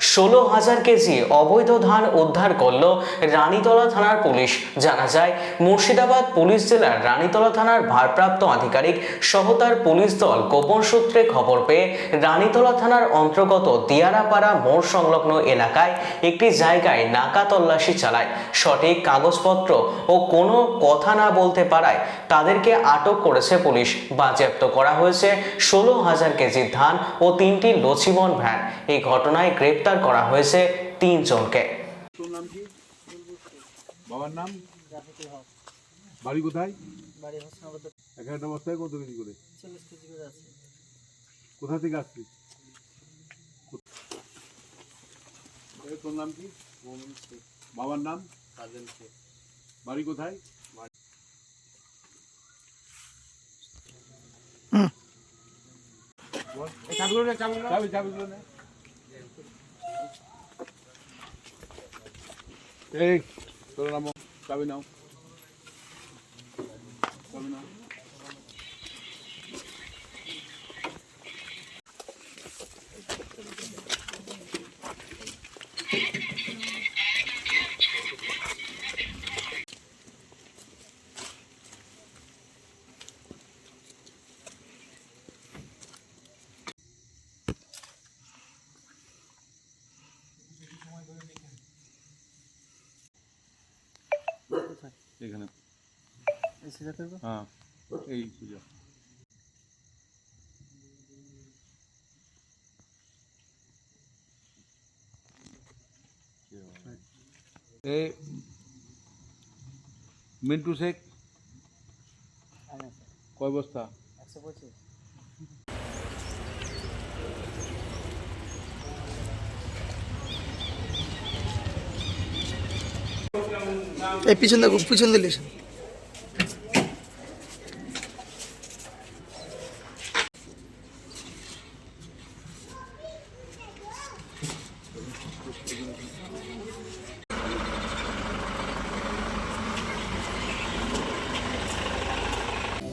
ষোলো হাজার কেজি অবৈধ ধান উদ্ধার করল রানীতলা থানার পুলিশ। জানা যায়, মুর্শিদাবাদ পুলিশ জেলার রানীতলা থানার ভারপ্রাপ্ত আধিকারিক সহ তার পুলিশ দল গোপন সূত্রে খবর পেয়ে রানীতলা থানার অন্তর্গত দিয়ারাপাড়া মোড় সংলগ্ন এলাকায় একটি জায়গায় নাকা তল্লাশি চালায়। সঠিক কাগজপত্র ও কোনো কথা না বলতে পারায় তাদেরকে আটক করেছে পুলিশ। বাজেয়াপ্ত করা হয়েছে ষোলো হাজার কেজি ধান ও তিনটি লচিমন ভ্যান। এই ঘটনায় গ্রেপ্তার করা হয়েছে তিনজনকে। তোর নাম কি বাবার নাম? বাড়ি কোথায়? বাড়ি হোসনাবাদ বস্তায় কত কেজি করে? চল্লিশ কেজি করে আছে কোথা থেকে আসছিস তোর নাম কি? বাবার নাম? বাড়ি কোথায়? বল। চাবি চাবিগুলো। এই তোর নাম চাবি নাও চাবি নাও Thank এই করব? হ্যাঁ এই পুজো এ মিন্টু শেখ হ্যাঁ কয় বস্তা? একশো পঁচিশ। এই পিছন দেখো পিছন দিলে।